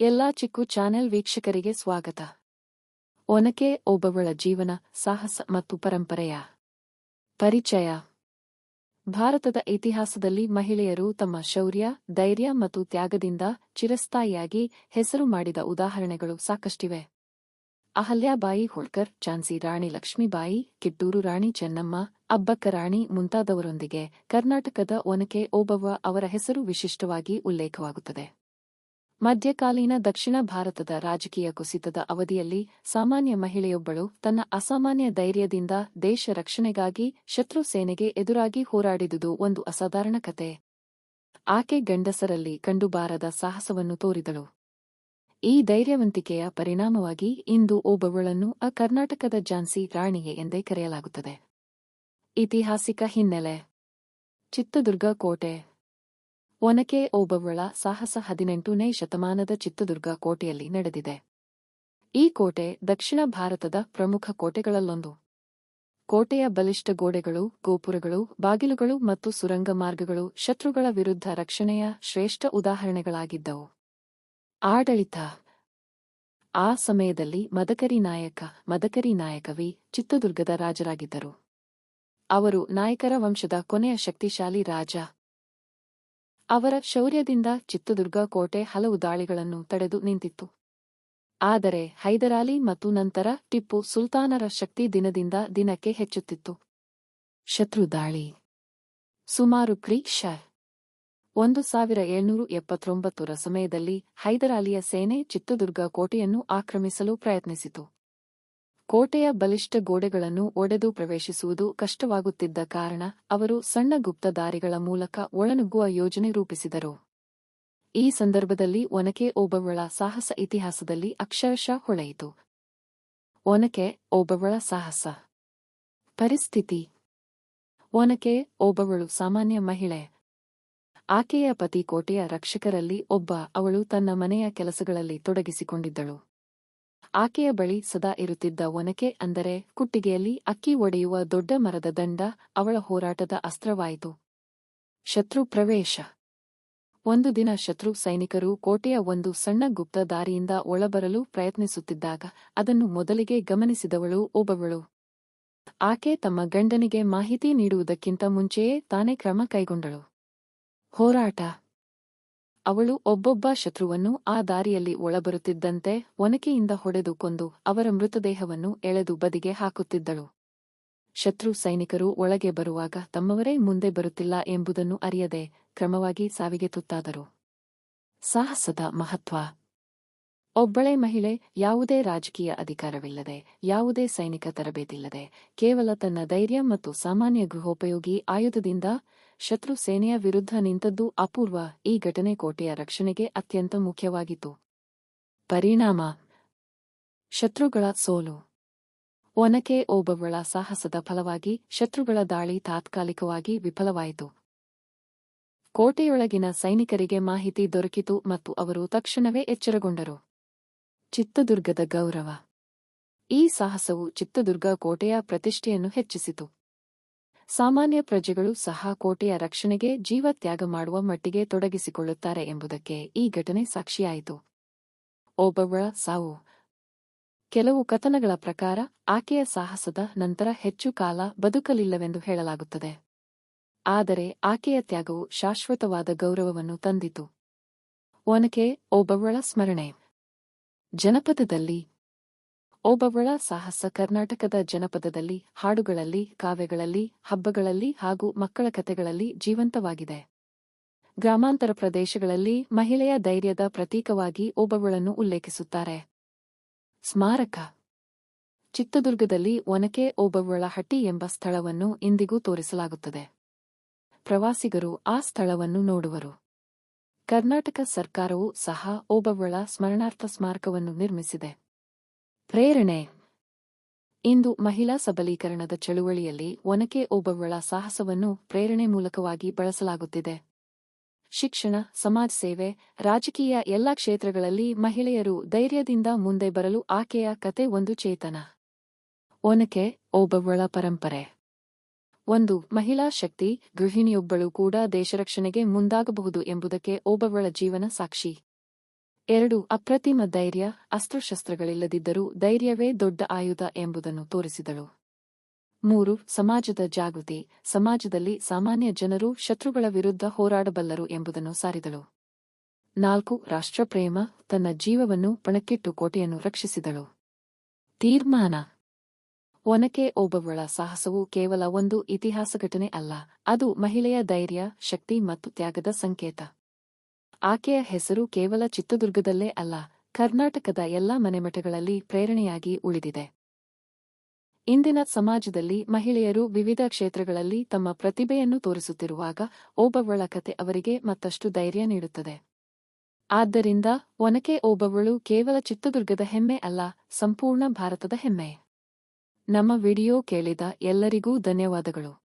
ಎಲ್ಲಾ ಚಿಕ್ಕು ಚಾನೆಲ್ ವೀಕ್ಷಕರಿಗೆ ಸ್ವಾಗತ. ಒನಕೆ ಒಬ್ಬವಳ ಜೀವನ, ಸಾಹಸ ಮತ್ತು ಪರಂಪರೆಯ ಪರಿಚಯ. ಭಾರತದ ಇತಿಹಾಸದಲ್ಲಿ ಮಹಿಳೆಯರು ತಮ್ಮ ಶೌರ್ಯ, ಧೈರ್ಯ ಮತ್ತು ತ್ಯಾಗದಿಂದ ಚಿರಸ್ಥಾಯಿಯಾಗಿ ಹೆಸರು ಮಾಡಿದ ಉದಾಹರಣೆಗಳು ಸಾಕಷ್ಟಿವೆ. ಅಹಲ್ಯಾಬಾಯಿ ಹೋಳ್ಕರ್, ಝಾನ್ಸಿ ರಾಣಿ ಲಕ್ಷ್ಮೀಬಾಯಿ ಕಿಟ್ಟೂರು ರಾಣಿ ಚೆನ್ನಮ್ಮ, ಅಬ್ಬಕ್ಕ ರಾಣಿ ಮುಂತಾದವರೊಂದಿಗೆ ಕರ್ನಾಟಕದ ಒನಕೆ ಓಬವ್ವ ಅವರ ಹೆಸರು ವಿಶಿಷ್ಟವಾಗಿ ಉಲ್ಲೇಖವಾಗುತ್ತದೆ. ಮಧ್ಯಕಾಲೀನ ದಕ್ಷಿಣ ಭಾರತದ ರಾಜಕೀಯ ಕುಸಿತದ ಅವಧಿಯಲ್ಲಿ ಸಾಮಾನ್ಯ ಮಹಿಳೆಯೊಬ್ಬಳು ತನ್ನ ಅಸಾಮಾನ್ಯ ಧೈರ್ಯದಿಂದ ದೇಶ ರಕ್ಷಣೆಗಾಗಿ ಶತ್ರು ಸೇನೆಗೆ ಎದುರಾಗಿ ಹೋರಾಡಿದುದು ಒಂದು ಅಸಾಧಾರಣ ಕತೆ. ಆಕೆ ಗಂಡಸರಲ್ಲಿ ಕಂಡುಬಾರದ ಸಾಹಸವನ್ನು ತೋರಿದಳು. ಈ ಧೈರ್ಯವಂತಿಕೆಯ ಪರಿಣಾಮವಾಗಿ ಇಂದು ಒಬ್ಬವಳನ್ನು ಆ ಕರ್ನಾಟಕದ ಝಾನ್ಸಿ ರಾಣಿಗೆ ಎಂದೇ ಕರೆಯಲಾಗುತ್ತದೆ. ಐತಿಹಾಸಿಕ ಹಿನ್ನೆಲೆ. ಚಿತ್ರದುರ್ಗ ಕೋಟೆ. ಒನಕೆ ಓಬವ್ವಳ ಸಾಹಸ ಹದಿನೆಂಟನೇ ಶತಮಾನದ ಚಿತ್ರದುರ್ಗ ಕೋಟೆಯಲ್ಲಿ ನಡೆದಿದೆ. ಈ ಕೋಟೆ ದಕ್ಷಿಣ ಭಾರತದ ಪ್ರಮುಖ ಕೋಟೆಗಳಲ್ಲೊಂದು. ಕೋಟೆಯ ಬಲಿಷ್ಠ ಗೋಡೆಗಳು, ಗೋಪುರಗಳು, ಬಾಗಿಲುಗಳು ಮತ್ತು ಸುರಂಗ ಮಾರ್ಗಗಳು ಶತ್ರುಗಳ ವಿರುದ್ಧ ರಕ್ಷಣೆಯ ಶ್ರೇಷ್ಠ ಉದಾಹರಣೆಗಳಾಗಿದ್ದವು. ಆಡಳಿತ. ಆ ಸಮಯದಲ್ಲಿ ಮದಕರಿ ನಾಯಕ, ಮದಕರಿ ನಾಯಕವಿ ಚಿತ್ರದುರ್ಗದ ರಾಜರಾಗಿದ್ದರು. ಅವರು ನಾಯಕರ ವಂಶದ ಕೊನೆಯ ಶಕ್ತಿಶಾಲಿ ರಾಜ ಅವರ ಶೌರ್ಯದಿಂದ ಚಿತ್ರದುರ್ಗ ಕೋಟೆ ಹಲವು ದಾಳಿಗಳನ್ನು ತಡೆದು ನಿಂತಿತ್ತು. ಆದರೆ ಹೈದರಾಲಿ ಮತ್ತು ನಂತರ ಟಿಪ್ಪು ಸುಲ್ತಾನರ ಶಕ್ತಿ ದಿನದಿಂದ ದಿನಕ್ಕೆ ಹೆಚ್ಚುತ್ತಿತ್ತು. ಶತ್ರು ದಾಳಿ. ಸುಮಾರು ಕ್ರಿ ಶ ಒಂದು ಸಾವಿರ ಏಳ್ನೂರು ಎಪ್ಪತ್ತೊಂಬತ್ತರ ಸಮಯದಲ್ಲಿ ಹೈದರಾಲಿಯ ಸೇನೆ ಚಿತ್ರದುರ್ಗ ಕೋಟೆಯನ್ನು ಆಕ್ರಮಿಸಲು ಪ್ರಯತ್ನಿಸಿತು. ಕೋಟೆಯ ಬಲಿಷ್ಠ ಗೋಡೆಗಳನ್ನು ಒಡೆದು ಪ್ರವೇಶಿಸುವುದು ಕಷ್ಟವಾಗುತ್ತಿದ್ದ ಕಾರಣ ಅವರು ಸಣ್ಣ ಗುಪ್ತ ದಾರಿಗಳ ಮೂಲಕ ಒಳನುಗ್ಗುವ ಯೋಜನೆ ರೂಪಿಸಿದರು. ಈ ಸಂದರ್ಭದಲ್ಲಿ ಒನಕೆ ಓಬವ್ವಳ ಸಾಹಸ ಇತಿಹಾಸದಲ್ಲಿ ಅಕ್ಷರಶಃ ಹೊಳೆಯಿತು. ಒನಕೆ ಓಬವಳ ಸಾಹಸ. ಪರಿಸ್ಥಿತಿ. ಒನಕೆ ಓಬವಳು ಸಾಮಾನ್ಯ ಮಹಿಳೆ. ಆಕೆಯ ಪತಿ ಕೋಟೆಯ ರಕ್ಷಕರಲ್ಲಿ ಒಬ್ಬ, ಅವಳು ತನ್ನ ಮನೆಯ ಕೆಲಸಗಳಲ್ಲಿ ತೊಡಗಿಸಿಕೊಂಡಿದ್ದಳು. ಆಕೆಯ ಬಳಿ ಸದಾ ಇರುತ್ತಿದ್ದ ಒನಕೆ ಅಂದರೆ ಕುಟ್ಟಿಗೆಯಲ್ಲಿ ಅಕ್ಕಿ ಒಡೆಯುವ ದೊಡ್ಡ ಮರದ ದಂಡ ಅವಳ ಹೋರಾಟದ ಅಸ್ತ್ರವಾಯಿತು. ಶತ್ರು ಪ್ರವೇಶ. ಒಂದು ದಿನ ಶತ್ರು ಸೈನಿಕರು ಕೋಟೆಯ ಒಂದು ಸಣ್ಣ ಗುಪ್ತ ದಾರಿಯಿಂದ ಒಳಬರಲು ಪ್ರಯತ್ನಿಸುತ್ತಿದ್ದಾಗ ಅದನ್ನು ಮೊದಲಿಗೆ ಗಮನಿಸಿದವಳು ಒಬ್ಬವಳು. ಆಕೆ ತಮ್ಮ ಗಂಡನಿಗೆ ಮಾಹಿತಿ ನೀಡುವುದಕ್ಕಿಂತ ಮುಂಚೆಯೇ ತಾನೇ ಕ್ರಮ ಕೈಗೊಂಡಳು. ಹೋರಾಟ. ಅವಳು ಒಬ್ಬೊಬ್ಬ ಶತ್ರುವನ್ನು ಆ ದಾರಿಯಲ್ಲಿ ಒಳಬರುತ್ತಿದ್ದಂತೆ ಒನಕೆಯಿಂದ ಹೊಡೆದು ಕೊಂದು ಅವರ ಮೃತದೇಹವನ್ನು ಎಳೆದು ಬದಿಗೆ ಹಾಕುತ್ತಿದ್ದಳು. ಶತ್ರು ಸೈನಿಕರು ಒಳಗೆ ಬರುವಾಗ ತಮ್ಮವರೇ ಮುಂದೆ ಬರುತ್ತಿಲ್ಲ ಎಂಬುದನ್ನು ಅರಿಯದೆ ಕ್ರಮವಾಗಿ ಸಾವಿಗೆ ತುತ್ತಾದರು. ಸಾಹಸದ ಮಹತ್ವ. ಒಬ್ಬಳೇ ಮಹಿಳೆ ಯಾವುದೇ ರಾಜಕೀಯ ಅಧಿಕಾರವಿಲ್ಲದೆ, ಯಾವುದೇ ಸೈನಿಕ ತರಬೇತಿಲ್ಲದೆ ಕೇವಲ ತನ್ನ ಧೈರ್ಯ ಮತ್ತು ಸಾಮಾನ್ಯ ಗೃಹೋಪಯೋಗಿ ಆಯುಧದಿಂದ ಶತ್ರು ಸೇನೆಯ ವಿರುದ್ಧ ನಿಂತದ್ದು ಅಪೂರ್ವ. ಈ ಘಟನೆ ಕೋಟೆಯ ರಕ್ಷಣೆಗೆ ಅತ್ಯಂತ ಮುಖ್ಯವಾಗಿತ್ತು. ಪರಿಣಾಮ. ಶತ್ರುಗಳ ಸೋಲು. ಒನಕೆ ಓಬವ್ವಳ ಸಾಹಸದ ಫಲವಾಗಿ ಶತ್ರುಗಳ ದಾಳಿ ತಾತ್ಕಾಲಿಕವಾಗಿ ವಿಫಲವಾಯಿತು. ಕೋಟೆಯೊಳಗಿನ ಸೈನಿಕರಿಗೆ ಮಾಹಿತಿ ದೊರಕಿತು ಮತ್ತು ಅವರು ತಕ್ಷಣವೇ ಎಚ್ಚರಗೊಂಡರು. ಚಿತ್ತದುರ್ಗದ ಗೌರವ. ಈ ಸಾಹಸವು ಚಿತ್ತದುರ್ಗ ಕೋಟೆಯ ಪ್ರತಿಷ್ಠೆಯನ್ನು ಹೆಚ್ಚಿಸಿತು. ಸಾಮಾನ್ಯ ಪ್ರಜೆಗಳು ಸಹ ಕೋಟೆಯ ರಕ್ಷಣೆಗೆ ಜೀವ ತ್ಯಾಗ ಮಾಡುವ ಮಟ್ಟಿಗೆ ತೊಡಗಿಸಿಕೊಳ್ಳುತ್ತಾರೆ ಎಂಬುದಕ್ಕೆ ಈ ಘಟನೆ ಸಾಕ್ಷಿಯಾಯಿತು. ಓಬವ್ವಳ ಸಾವು. ಕೆಲವು ಕಥನಗಳ ಪ್ರಕಾರ, ಆಕೆಯ ಸಾಹಸದ ನಂತರ ಹೆಚ್ಚು ಕಾಲ ಬದುಕಲಿಲ್ಲವೆಂದು ಹೇಳಲಾಗುತ್ತದೆ. ಆದರೆ ಆಕೆಯ ತ್ಯಾಗವು ಶಾಶ್ವತವಾದ ಗೌರವವನ್ನು ತಂದಿತು. ಒನಕೆ ಓಬವ್ವಳ ಸ್ಮರಣೆ. ಜನಪದದಲ್ಲಿ ಓಬವ್ವಳ ಸಾಹಸ ಕರ್ನಾಟಕದ ಜನಪದದಲ್ಲಿ, ಹಾಡುಗಳಲ್ಲಿ, ಕಾವ್ಯಗಳಲ್ಲಿ, ಹಬ್ಬಗಳಲ್ಲಿ ಹಾಗೂ ಮಕ್ಕಳ ಕಥೆಗಳಲ್ಲಿ ಜೀವಂತವಾಗಿದೆ. ಗ್ರಾಮಾಂತರ ಪ್ರದೇಶಗಳಲ್ಲಿ ಮಹಿಳೆಯ ಧೈರ್ಯದ ಪ್ರತೀಕವಾಗಿ ಓಬವ್ವಳನ್ನು ಉಲ್ಲೇಖಿಸುತ್ತಾರೆ. ಸ್ಮಾರಕ. ಚಿತ್ರದುರ್ಗದಲ್ಲಿ ಒನಕೆ ಓಬವ್ವಳ ಹಟ್ಟಿ ಎಂಬ ಸ್ಥಳವನ್ನು ಇಂದಿಗೂ ತೋರಿಸಲಾಗುತ್ತದೆ. ಪ್ರವಾಸಿಗರು ಆ ಸ್ಥಳವನ್ನು ನೋಡುವರು. ಕರ್ನಾಟಕ ಸರ್ಕಾರವು ಸಹ ಓಬವ್ವಳ ಸ್ಮರಣಾರ್ಥ ಸ್ಮಾರಕವನ್ನು ನಿರ್ಮಿಸಿದೆ. ಪ್ರೇರಣೆ. ಇಂದು ಮಹಿಳಾ ಸಬಲೀಕರಣದ ಚಳುವಳಿಯಲ್ಲಿ ಒನಕೆ ಓಬವ್ವಳ ಸಾಹಸವನ್ನು ಪ್ರೇರಣೆ ಮೂಲಕವಾಗಿ ಬಳಸಲಾಗುತ್ತಿದೆ. ಶಿಕ್ಷಣ, ಸಮಾಜ ಸೇವೆ, ರಾಜಕೀಯ ಎಲ್ಲಾ ಕ್ಷೇತ್ರಗಳಲ್ಲಿ ಮಹಿಳೆಯರು ಧೈರ್ಯದಿಂದ ಮುಂದೆ ಬರಲು ಆಕೆಯ ಕತೆ ಒಂದು ಚೇತನ. ಒನಕೆ ಓಬವ್ವಳ ಪರಂಪರೆ. ಒಂದು, ಮಹಿಳಾ ಶಕ್ತಿ, ಗೃಹಿಣಿಯೊಬ್ಬಳು ಕೂಡ ದೇಶರಕ್ಷಣೆಗೆ ಮುಂದಾಗಬಹುದು ಎಂಬುದಕ್ಕೆ ಓಬವ್ವಳ ಜೀವನ ಸಾಕ್ಷಿ. ಎರಡು, ಅಪ್ರತಿಮ ಧೈರ್ಯ, ಅಸ್ತ್ರಶಸ್ತ್ರಗಳಿಲ್ಲದಿದ್ದರೂ ಧೈರ್ಯವೇ ದೊಡ್ಡ ಆಯುಧ ಎಂಬುದನ್ನು ತೋರಿಸಿದಳು. ಮೂರು, ಸಮಾಜದ ಜಾಗೃತಿ, ಸಮಾಜದಲ್ಲಿ ಸಾಮಾನ್ಯ ಜನರು ಶತ್ರುಗಳ ವಿರುದ್ಧ ಹೋರಾಡಬಲ್ಲರು ಎಂಬುದನ್ನು ಸಾರಿದಳು. ನಾಲ್ಕು, ರಾಷ್ಟ್ರಪ್ರೇಮ, ತನ್ನ ಜೀವವನ್ನು ಪಣಕ್ಕಿಟ್ಟು ಕೋಟೆಯನ್ನು ರಕ್ಷಿಸಿದಳು. ತೀರ್ಮಾನ. ಒನಕೆ ಓಬವ್ವಳ ಸಾಹಸವು ಕೇವಲ ಒಂದು ಇತಿಹಾಸ ಘಟನೆ ಅಲ್ಲ, ಅದು ಮಹಿಳೆಯ ಧೈರ್ಯ, ಶಕ್ತಿ ಮತ್ತು ತ್ಯಾಗದ ಸಂಕೇತ. ಆಕೆಯ ಹೆಸರು ಕೇವಲ ಚಿತ್ರದುರ್ಗದಲ್ಲೇ ಅಲ್ಲ, ಕರ್ನಾಟಕದ ಎಲ್ಲಾ ಮನೆಮಠಗಳಲ್ಲಿ ಪ್ರೇರಣೆಯಾಗಿ ಉಳಿದಿದೆ. ಇಂದಿನ ಸಮಾಜದಲ್ಲಿ ಮಹಿಳೆಯರು ವಿವಿಧ ಕ್ಷೇತ್ರಗಳಲ್ಲಿ ತಮ್ಮ ಪ್ರತಿಭೆಯನ್ನು ತೋರಿಸುತ್ತಿರುವಾಗ ಓಬವ್ವಳ ಕತೆ ಅವರಿಗೆ ಮತ್ತಷ್ಟು ಧೈರ್ಯ ನೀಡುತ್ತದೆ. ಆದ್ದರಿಂದ ಒನಕೆ ಓಬವ್ವಳು ಕೇವಲ ಚಿತ್ರದುರ್ಗದ ಹೆಮ್ಮೆ ಅಲ್ಲ, ಸಂಪೂರ್ಣ ಭಾರತದ ಹೆಮ್ಮೆ. ನಮ್ಮ ವಿಡಿಯೋ ಕೇಳಿದ ಎಲ್ಲರಿಗೂ ಧನ್ಯವಾದಗಳು.